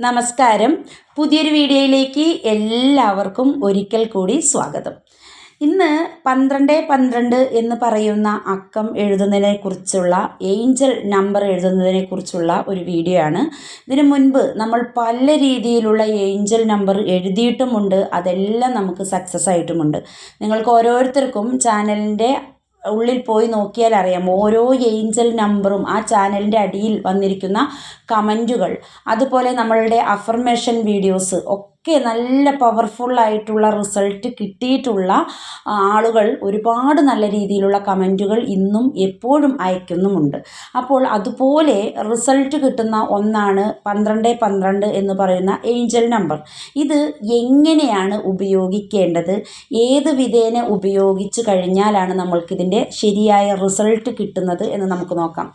നമസ്കാരം. പുതിയൊരു വീഡിയോയിലേക്ക് എല്ലാവർക്കും ഒരിക്കൽ കൂടി സ്വാഗതം. ഇന്ന് പന്ത്രണ്ട് പന്ത്രണ്ട് എന്ന് പറയുന്ന അക്കം എഴുതുന്നതിനെ കുറിച്ചുള്ള ഏഞ്ചൽ നമ്പർ എഴുതുന്നതിനെ കുറിച്ചുള്ള ഒരു വീഡിയോ ആണ്. ഇതിനു മുൻപ് നമ്മൾ പല രീതിയിലുള്ള ഏഞ്ചൽ നമ്പർ എഴുതിയിട്ടുമുണ്ട്. അതെല്ലാം നമുക്ക് സക്സസ് ആയിട്ടുമുണ്ട്. നിങ്ങൾക്ക് ഓരോരുത്തർക്കും ചാനലിന്റെ ഉള്ളിൽ പോയി നോക്കിയാൽ അറിയാം. ഓരോ ഏഞ്ചൽ നമ്പറും ആ ചാനലിന്റെ അടിയിൽ വന്നിരിക്കുന്ന കമന്റുകൾ. അതുപോലെ നമ്മളുടെ അഫർമേഷൻ വീഡിയോസ് ഒക്കെ നല്ല പവർഫുള്ളായിട്ടുള്ള റിസൾട്ട് കിട്ടിയിട്ടുള്ള ആളുകൾ ഒരുപാട് നല്ല രീതിയിലുള്ള കമന്റുകൾ ഇന്നും എപ്പോഴും അയക്കുന്നുമുണ്ട്. അപ്പോൾ അതുപോലെ റിസൾട്ട് കിട്ടുന്ന ഒന്നാണ് പന്ത്രണ്ട് പന്ത്രണ്ട് എന്ന് പറയുന്ന ഏഞ്ചൽ നമ്പർ ഇത് എങ്ങനെയാണ് ഉപയോഗിക്കേണ്ടത്? ഏത് വിധേന ഉപയോഗിച്ച് കഴിഞ്ഞാലാണ് നമ്മൾക്കിതിന്റെ ശരിയായ റിസൾട്ട് കിട്ടുന്നത് എന്ന് നമുക്ക് നോക്കാം.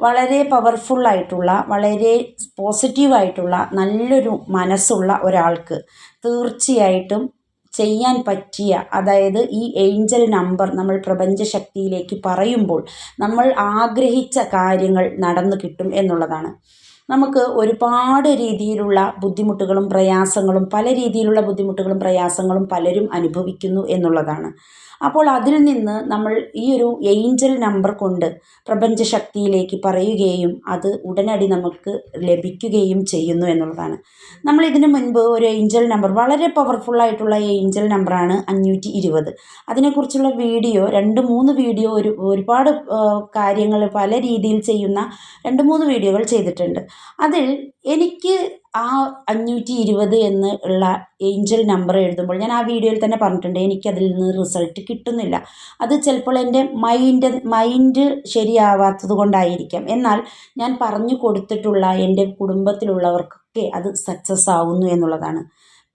വളരെ പവർഫുള്ളായിട്ടുള്ള വളരെ പോസിറ്റീവായിട്ടുള്ള നല്ലൊരു മനസ്സുള്ള ഒരാൾക്ക് തീർച്ചയായിട്ടും ചെയ്യാൻ പറ്റിയ അതായത് ഈ ഏഞ്ചൽ നമ്പർ നമ്മൾ പ്രപഞ്ചശക്തിയിലേക്ക് പറയുമ്പോൾ നമ്മൾ ആഗ്രഹിച്ച കാര്യങ്ങൾ നടന്നു കിട്ടും എന്നുള്ളതാണ്. നമുക്ക് ഒരുപാട് രീതിയിലുള്ള ബുദ്ധിമുട്ടുകളും പ്രയാസങ്ങളും പല രീതിയിലുള്ള ബുദ്ധിമുട്ടുകളും പ്രയാസങ്ങളും പലരും അനുഭവിക്കുന്നു എന്നുള്ളതാണ്. അപ്പോൾ അതിൽ നിന്ന് നമ്മൾ ഈ ഒരു ഏഞ്ചൽ നമ്പർ കൊണ്ട് പ്രപഞ്ചശക്തിയിലേക്ക് പറയുകയും അത് ഉടനടി നമുക്ക് ലഭിക്കുകയും ചെയ്യുന്നു എന്നുള്ളതാണ്. നമ്മൾ ഇതിനു മുൻപ് ഒരു ഏഞ്ചൽ നമ്പർ വളരെ പവർഫുള്ളായിട്ടുള്ള ഏഞ്ചൽ നമ്പറാണ് അഞ്ഞൂറ്റി ഇരുപത്. അതിനെക്കുറിച്ചുള്ള വീഡിയോ രണ്ട് മൂന്ന് വീഡിയോ ഒരു ഒരുപാട് കാര്യങ്ങൾ പല രീതിയിൽ ചെയ്യുന്ന രണ്ട് മൂന്ന് വീഡിയോകൾ ചെയ്തിട്ടുണ്ട്. അതിൽ എനിക്ക് ആ അഞ്ഞൂറ്റി ഇരുപത് എന്ന് ഉള്ള ഏഞ്ചൽ നമ്പർ എഴുതുമ്പോൾ ഞാൻ ആ വീഡിയോയിൽ തന്നെ പറഞ്ഞിട്ടുണ്ട് എനിക്കതിൽ നിന്ന് റിസൾട്ട് കിട്ടുന്നില്ല. അത് ചിലപ്പോൾ എന്റെ മൈൻഡ് മൈൻഡ് ശരിയാവാത്തത് കൊണ്ടായിരിക്കാം. എന്നാൽ ഞാൻ പറഞ്ഞു കൊടുത്തിട്ടുള്ള എന്റെ കുടുംബത്തിലുള്ളവർക്കൊക്കെ അത് സക്സസ് ആവുന്നു എന്നുള്ളതാണ്.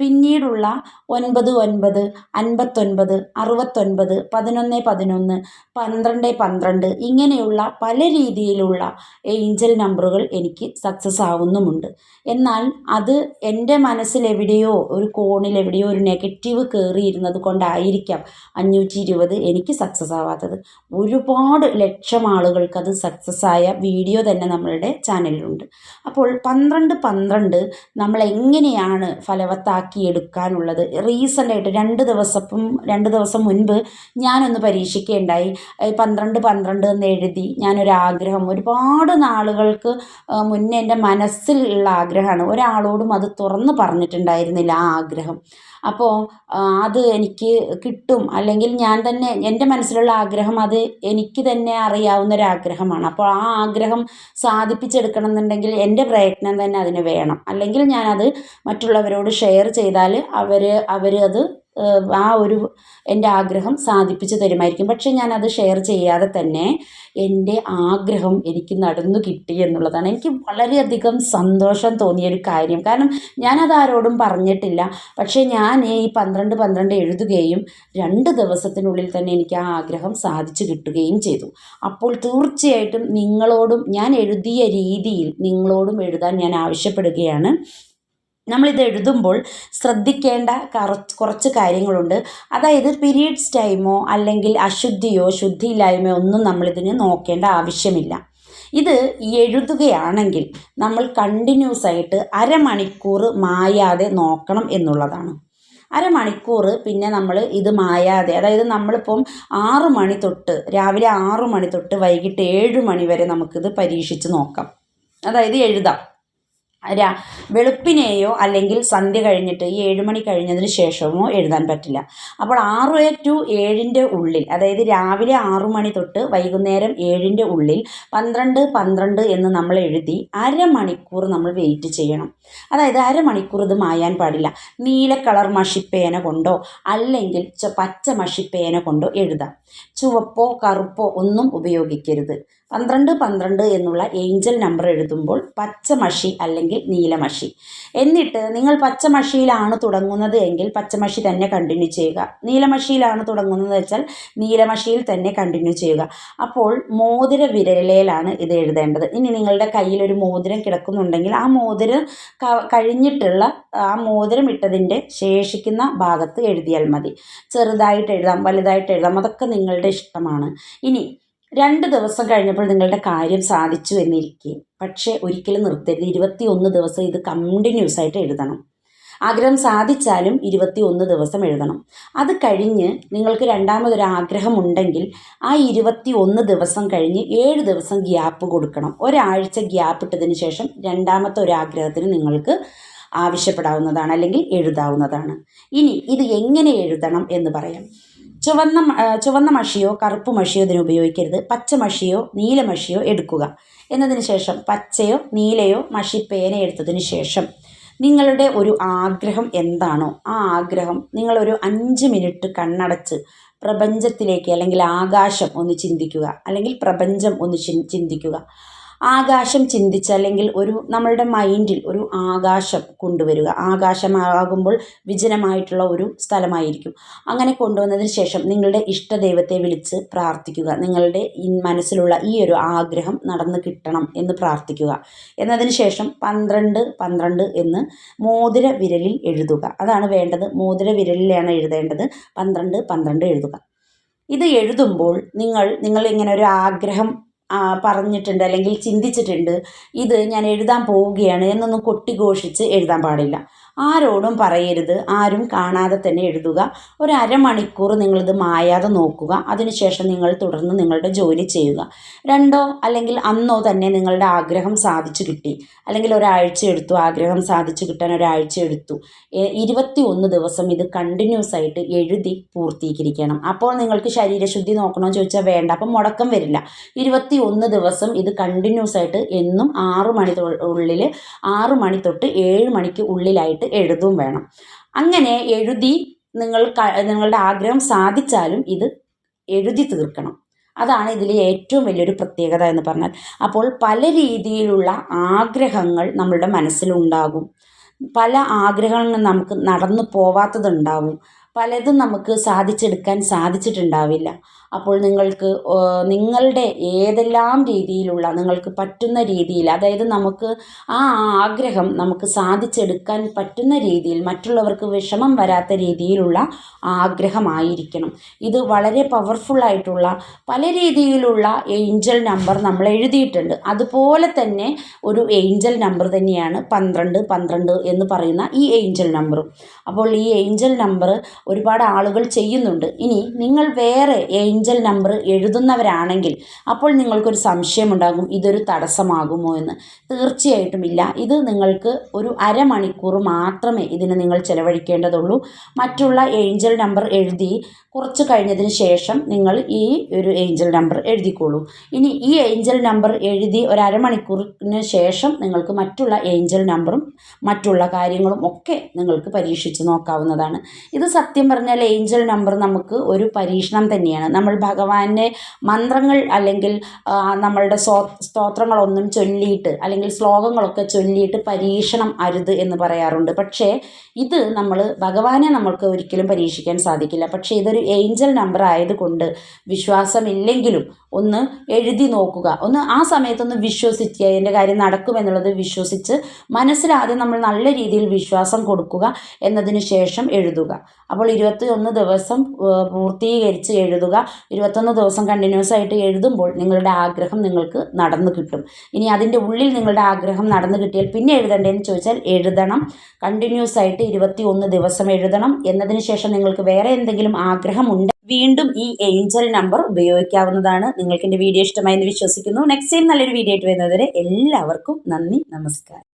പിന്നീടുള്ള ഒൻപത് ഒൻപത് അൻപത്തൊൻപത് അറുപത്തൊൻപത് പതിനൊന്ന് പതിനൊന്ന് പന്ത്രണ്ട് പന്ത്രണ്ട് ഇങ്ങനെയുള്ള പല രീതിയിലുള്ള ഏഞ്ചൽ നമ്പറുകൾ എനിക്ക് സക്സസ് ആവുന്നുമുണ്ട്. എന്നാൽ അത് എന്റെ മനസ്സിലെവിടെയോ ഒരു കോണിലെവിടെയോ ഒരു നെഗറ്റീവ് കയറിയിരുന്നത് കൊണ്ടായിരിക്കാം അഞ്ഞൂറ്റി ഇരുപത് എനിക്ക് സക്സസ് ആവാത്തത്. ഒരുപാട് ലക്ഷം ആളുകൾക്ക് അത് സക്സസ് ആയ വീഡിയോ തന്നെ നമ്മളുടെ ചാനലിലുണ്ട് അപ്പോൾ പന്ത്രണ്ട് പന്ത്രണ്ട് നമ്മൾ എങ്ങനെയാണ് ഫലവത്താക്കി എടുക്കാനുള്ളത് റീസെന്റായിട്ട് രണ്ട് ദിവസം രണ്ട് ദിവസം മുൻപ് ഞാനൊന്ന് പരീക്ഷിക്കുകയുണ്ടായി പന്ത്രണ്ട് പന്ത്രണ്ട് എന്ന് എഴുതി ഞാനൊരാഗ്രഹം. ഒരുപാട് നാളുകൾക്ക് മുന്നേ എന്റെ മനസ്സിലുള്ള ആഗ്രഹമാണ്. ഒരാളോടും അത് തുറന്ന് പറഞ്ഞിട്ടുണ്ടായിരുന്നില്ല ആ ആഗ്രഹം. അപ്പോൾ അത് എനിക്ക് കിട്ടും. അല്ലെങ്കിൽ ഞാൻ തന്നെ എന്റെ മനസ്സിലുള്ള ആഗ്രഹം അത് എനിക്ക് തന്നെ അറിയാവുന്ന ഒരു ആഗ്രഹമാണ് അപ്പോൾ ആ ആഗ്രഹം സാധിപ്പിച്ചെടുക്കണം എന്നുണ്ടെങ്കിൽ എന്റെ പ്രയത്നം തന്നെ അതിന് വേണം. അല്ലെങ്കിൽ ഞാനത് മറ്റുള്ളവരോട് ഷെയർ ചെയ്താൽ അവർ അവർ അത് ആ ഒരു എന്റെ ആഗ്രഹം സാധിപ്പിച്ച് തരുമായിരിക്കും. പക്ഷേ ഞാനത് ഷെയർ ചെയ്യാതെ തന്നെ എന്റെ ആഗ്രഹം എനിക്ക് നടന്നു കിട്ടി എന്നുള്ളതാണ്. എനിക്ക് വളരെയധികം സന്തോഷം തോന്നിയ ഒരു കാര്യം. കാരണം ഞാനത് ആരോടും പറഞ്ഞിട്ടില്ല. പക്ഷേ ഞാൻ ഈ പന്ത്രണ്ട് പന്ത്രണ്ട് എഴുതുകയും രണ്ട് ദിവസത്തിനുള്ളിൽ തന്നെ എനിക്ക് ആ ആഗ്രഹം സാധിച്ചു കിട്ടുകയും ചെയ്തു. അപ്പോൾ തീർച്ചയായിട്ടും നിങ്ങളോടും ഞാൻ എഴുതിയ രീതിയിൽ നിങ്ങളോടും എഴുതാൻ ഞാൻ ആവശ്യപ്പെടുകയാണ്. നമ്മളിത് എഴുതുമ്പോൾ ശ്രദ്ധിക്കേണ്ട കുറച്ച് കാര്യങ്ങളുണ്ട്. അതായത് പീരീഡ്സ് ടൈമോ അല്ലെങ്കിൽ അശുദ്ധിയോ ശുദ്ധിയില്ലായ്മയോ ഒന്നും നമ്മളിതിന് നോക്കേണ്ട ആവശ്യമില്ല. ഇത് എഴുതുകയാണെങ്കിൽ നമ്മൾ കണ്ടിന്യൂസ് ആയിട്ട് അരമണിക്കൂർ മായാതെ നോക്കണം എന്നുള്ളതാണ്. അരമണിക്കൂർ പിന്നെ നമ്മൾ ഇത് മായാതെ അതായത് നമ്മളിപ്പം ആറു മണി തൊട്ട് രാവിലെ ആറു മണി തൊട്ട് വൈകിട്ട് ഏഴ് മണി വരെ നമുക്കിത് പരീക്ഷിച്ച് നോക്കാം. അതായത് എഴുതാം. രാ വെളുപ്പിനെയോ അല്ലെങ്കിൽ സന്ധ്യ കഴിഞ്ഞിട്ട് ഈ ഏഴ് മണി കഴിഞ്ഞതിന് ശേഷമോ എഴുതാൻ പറ്റില്ല. അപ്പോൾ ആറ് ടു ഏഴിന്റെ ഉള്ളിൽ അതായത് രാവിലെ ആറു മണി തൊട്ട് വൈകുന്നേരം ഏഴിന്റെ ഉള്ളിൽ പന്ത്രണ്ട് പന്ത്രണ്ട് എന്ന് നമ്മൾ എഴുതി അരമണിക്കൂർ നമ്മൾ വെയിറ്റ് ചെയ്യണം. അതായത് അരമണിക്കൂർ ഇത് മായാൻ പാടില്ല. നീല കളർ മഷിപ്പേന കൊണ്ടോ അല്ലെങ്കിൽ പച്ച മഷിപ്പേന കൊണ്ടോ എഴുതാം. ചുവപ്പോ കറുപ്പോ ഒന്നും ഉപയോഗിക്കരുത്. പന്ത്രണ്ട് പന്ത്രണ്ട് എന്നുള്ള ഏഞ്ചൽ നമ്പർ എഴുതുമ്പോൾ പച്ചമഷി അല്ലെങ്കിൽ നീലമഷി എന്നിട്ട് നിങ്ങൾ പച്ചമഷിയിലാണ് തുടങ്ങുന്നത് എങ്കിൽ പച്ചമഷി തന്നെ കണ്ടിന്യൂ ചെയ്യുക. നീലമഷിയിലാണ് തുടങ്ങുന്നത് വെച്ചാൽ നീലമഷിയിൽ തന്നെ കണ്ടിന്യൂ ചെയ്യുക. അപ്പോൾ മോതിര വിരലിലാണ് ഇത് എഴുതേണ്ടത്. ഇനി നിങ്ങളുടെ കയ്യിൽ ഒരു മോതിരം കിടക്കുന്നുണ്ടെങ്കിൽ ആ മോതിരം കഴിഞ്ഞിട്ടുള്ള ആ മോതിരം ഇട്ടതിന്റെ ശേഷിക്കുന്ന ഭാഗത്ത് എഴുതിയാൽ മതി. ചെറുതായിട്ട് എഴുതാം വലുതായിട്ട് എഴുതാം. അതൊക്കെ നിങ്ങളുടെ ഇഷ്ടമാണ്. ഇനി രണ്ട് ദിവസം കഴിഞ്ഞപ്പോൾ നിങ്ങളുടെ കാര്യം സാധിച്ചു എന്നിരിക്കെ. പക്ഷേ ഒരിക്കലും നിർത്തരുത്. ഇരുപത്തി ഒന്ന് ദിവസം ഇത് കണ്ടിന്യൂസ് ആയിട്ട് എഴുതണം. ആഗ്രഹം സാധിച്ചാലും ഇരുപത്തി ഒന്ന് ദിവസം എഴുതണം. അത് കഴിഞ്ഞ് നിങ്ങൾക്ക് രണ്ടാമതൊരു ആഗ്രഹം ഉണ്ടെങ്കിൽ ആ ഇരുപത്തി ഒന്ന് ദിവസം കഴിഞ്ഞ് ഏഴ് ദിവസം ഗ്യാപ്പ് കൊടുക്കണം. ഒരാഴ്ച ഗ്യാപ്പ് ഇട്ടതിന് ശേഷം രണ്ടാമത്തെ ഒരു ആഗ്രഹത്തിന് നിങ്ങൾക്ക് ആവശ്യപ്പെടാവുന്നതാണ് അല്ലെങ്കിൽ എഴുതാവുന്നതാണ്. ഇനി ഇത് എങ്ങനെ എഴുതണം എന്ന് പറയാം. ചുവന്ന ചുവന്ന മഷിയോ കറുപ്പ് മഷിയോ ഇതിന് ഉപയോഗിക്കരുത്. പച്ച മഷിയോ നീല മഷിയോ എടുക്കുക. എന്നതിന് ശേഷം പച്ചയോ നീലയോ മഷി പേന എടുത്തതിന് ശേഷം നിങ്ങളുടെ ഒരു ആഗ്രഹം എന്താണോ ആ ആഗ്രഹം നിങ്ങളൊരു അഞ്ച് മിനിറ്റ് കണ്ണടച്ച് പ്രപഞ്ചത്തിലേക്ക് അല്ലെങ്കിൽ ആകാശം ഒന്ന് ചിന്തിക്കുക. അല്ലെങ്കിൽ പ്രപഞ്ചം ഒന്ന് ചിന്തിക്കുക. ആകാശം ചിന്തിച്ച് അല്ലെങ്കിൽ ഒരു നമ്മളുടെ മൈൻഡിൽ ഒരു ആകാശം കൊണ്ടുവരിക. ആകാശമാകുമ്പോൾ വിജനമായിട്ടുള്ള ഒരു സ്ഥലമായിരിക്കും. അങ്ങനെ കൊണ്ടുവന്നതിന് ശേഷം നിങ്ങളുടെ ഇഷ്ടദൈവത്തെ വിളിച്ച് പ്രാർത്ഥിക്കുക. നിങ്ങളുടെ മനസ്സിലുള്ള ഈ ഒരു ആഗ്രഹം നടന്നു കിട്ടണം എന്ന് പ്രാർത്ഥിക്കുക. എന്നതിന് ശേഷം പന്ത്രണ്ട് പന്ത്രണ്ട് എന്ന് മോതിര വിരലിൽ എഴുതുക. അതാണ് വേണ്ടത്. മോതിര വിരലിലാണ് എഴുതേണ്ടത്. പന്ത്രണ്ട് പന്ത്രണ്ട് എഴുതുക. ഇത് എഴുതുമ്പോൾ നിങ്ങൾ നിങ്ങൾ ഇങ്ങനെ ഒരു ആഗ്രഹം പറഞ്ഞിട്ടുണ്ട് അല്ലെങ്കിൽ ചിന്തിച്ചിട്ടുണ്ട്. ഇത് ഞാൻ എഴുതാൻ പോവുകയാണ് എന്നൊന്നും കൊട്ടിഘോഷിച്ച് എഴുതാൻ പാടില്ല. ആരോടും പറയരുത്. ആരും കാണാതെ തന്നെ എഴുതുക. ഒരു അരമണിക്കൂർ നിങ്ങളിത് മായാതെ നോക്കുക. അതിനുശേഷം നിങ്ങൾ തുടർന്ന് നിങ്ങളുടെ ജോലി ചെയ്യുക. രണ്ടോ അല്ലെങ്കിൽ അന്നോ തന്നെ നിങ്ങളുടെ ആഗ്രഹം സാധിച്ചു കിട്ടി. അല്ലെങ്കിൽ ഒരാഴ്ച എടുത്തു. ആഗ്രഹം സാധിച്ചു കിട്ടാൻ ഒരാഴ്ച എടുത്തു. ഇരുപത്തി ഒന്ന് ദിവസം ഇത് കണ്ടിന്യൂസ് ആയിട്ട് എഴുതി പൂർത്തീകരിക്കണം. അപ്പോൾ നിങ്ങൾക്ക് ശരീരശുദ്ധി നോക്കണമെന്ന് ചോദിച്ചാൽ വേണ്ട. അപ്പം മുടക്കം വരില്ല. ഇരുപത്തി ഒന്ന് ദിവസം ഇത് കണ്ടിന്യൂസ് ആയിട്ട് എന്നും ആറ് മണി ഉള്ളിൽ ആറ് മണി തൊട്ട് ഏഴ് മണിക്ക് ഉള്ളിലായിട്ട് എഴുതും വേണം. അങ്ങനെ എഴുതി നിങ്ങൾ നിങ്ങളുടെ ആഗ്രഹം സാധിച്ചാലും ഇത് എഴുതി തീർക്കണം. അതാണ് ഇതിലെ ഏറ്റവും വലിയൊരു പ്രത്യേകത എന്ന് പറഞ്ഞാൽ. അപ്പോൾ പല രീതിയിലുള്ള ആഗ്രഹങ്ങൾ നമ്മളുടെ മനസ്സിലുണ്ടാകും. പല ആഗ്രഹങ്ങളും നമുക്ക് നടന്നു പോവാത്തതുണ്ടാവും. പലതും നമുക്ക് സാധിച്ചെടുക്കാൻ സാധിച്ചിട്ടുണ്ടാവില്ല. അപ്പോൾ നിങ്ങൾക്ക് നിങ്ങളുടെ ഏതെല്ലാം രീതിയിലുള്ള നിങ്ങൾക്ക് പറ്റുന്ന രീതിയിൽ അതായത് നമുക്ക് ആ ആഗ്രഹം നമുക്ക് സാധിച്ചെടുക്കാൻ പറ്റുന്ന രീതിയിൽ മറ്റുള്ളവർക്ക് വിഷമം വരാത്ത രീതിയിലുള്ള ആഗ്രഹമായിരിക്കണം. ഇത് വളരെ പവർഫുള്ളായിട്ടുള്ള പല രീതിയിലുള്ള ഏഞ്ചൽ നമ്പർ നമ്മൾ എഴുതിയിട്ടുണ്ട്. അതുപോലെ തന്നെ ഒരു ഏഞ്ചൽ നമ്പർ തന്നെയാണ് പന്ത്രണ്ട് പന്ത്രണ്ട് എന്ന് പറയുന്ന ഈ ഏഞ്ചൽ നമ്പറും അപ്പോൾ ഈ ഏഞ്ചൽ നമ്പർ ഒരുപാട് ആളുകൾ ചെയ്യുന്നുണ്ട്. ഇനി നിങ്ങൾ വേറെ ഏഞ്ചൽ നമ്പർ എഴുതുന്നവരാണെങ്കിൽ അപ്പോൾ നിങ്ങൾക്കൊരു സംശയമുണ്ടാകും ഇതൊരു തടസ്സമാകുമോ എന്ന്. തീർച്ചയായിട്ടും ഇല്ല. ഇത് നിങ്ങൾക്ക് ഒരു അരമണിക്കൂർ മാത്രമേ ഇതിന് നിങ്ങൾ ചിലവഴിക്കേണ്ടതുള്ളൂ. മറ്റുള്ള ഏഞ്ചൽ നമ്പർ എഴുതി കുറച്ച് കഴിഞ്ഞതിന് ശേഷം നിങ്ങൾ ഈ ഒരു ഏഞ്ചൽ നമ്പർ എഴുതിക്കോളൂ. ഇനി ഈ ഏഞ്ചൽ നമ്പർ എഴുതി ഒരു അരമണിക്കൂറിന് ശേഷം നിങ്ങൾക്ക് മറ്റുള്ള ഏഞ്ചൽ നമ്പറും മറ്റുള്ള കാര്യങ്ങളും ഒക്കെ നിങ്ങൾക്ക് പരീക്ഷിച്ച് നോക്കാവുന്നതാണ്. ഇത് സത്യം പറഞ്ഞാൽ ഏഞ്ചൽ നമ്പർ നമുക്ക് ഒരു പരീക്ഷണം തന്നെയാണ്. നമ്മൾ ഭഗവാന്റെ മന്ത്രങ്ങൾ അല്ലെങ്കിൽ നമ്മളുടെ സ്വോ സ്തോത്രങ്ങളൊന്നും ചൊല്ലിയിട്ട് അല്ലെങ്കിൽ ശ്ലോകങ്ങളൊക്കെ ചൊല്ലിയിട്ട് പരീക്ഷണം അരുത് എന്ന് പറയാറുണ്ട്. പക്ഷേ ഇത് നമ്മൾ ഭഗവാനെ നമ്മൾക്ക് ഒരിക്കലും പരീക്ഷിക്കാൻ സാധിക്കില്ല. പക്ഷേ ഇതൊരു ഏഞ്ചൽ നമ്പർ ആയതുകൊണ്ട് വിശ്വാസമില്ലെങ്കിലും ഒന്ന് എഴുതി നോക്കുക. ഒന്ന് ആ സമയത്തൊന്ന് വിശ്വസിച്ച് അതിന്റെ കാര്യം നടക്കുമെന്നുള്ളത് വിശ്വസിച്ച് മനസ്സിലാദ്യം നമ്മൾ നല്ല രീതിയിൽ വിശ്വാസം കൊടുക്കുക എന്നതിന് ശേഷം എഴുതുക. അപ്പോൾ ഇരുപത്തി ഒന്ന് ദിവസം പൂർത്തീകരിച്ച് എഴുതുക. ഇരുപത്തൊന്ന് ദിവസം കണ്ടിന്യൂസ് ആയിട്ട് എഴുതുമ്പോൾ നിങ്ങളുടെ ആഗ്രഹം നിങ്ങൾക്ക് നടന്നു കിട്ടും. ഇനി അതിന്റെ ഉള്ളിൽ നിങ്ങളുടെ ആഗ്രഹം നടന്നു കിട്ടിയാൽ പിന്നെ എഴുതണ്ടേന്ന് ചോദിച്ചാൽ എഴുതണം. കണ്ടിന്യൂസ് ആയിട്ട് ഇരുപത്തി ഒന്ന് ദിവസം എഴുതണം. എന്നതിന് ശേഷം നിങ്ങൾക്ക് വേറെ എന്തെങ്കിലും ആഗ്രഹമുണ്ട് വീണ്ടും ഈ ഏഞ്ചൽ നമ്പർ ഉപയോഗിക്കാവുന്നതാണ്. നിങ്ങൾക്ക് എന്റെ വീഡിയോ ഇഷ്ടമായി എന്ന് വിശ്വസിക്കുന്നു. നെക്സ്റ്റ് ടൈം നല്ലൊരു വീഡിയോ ആയിട്ട് വരുന്നതുവരെ എല്ലാവർക്കും നന്ദി നമസ്കാരം.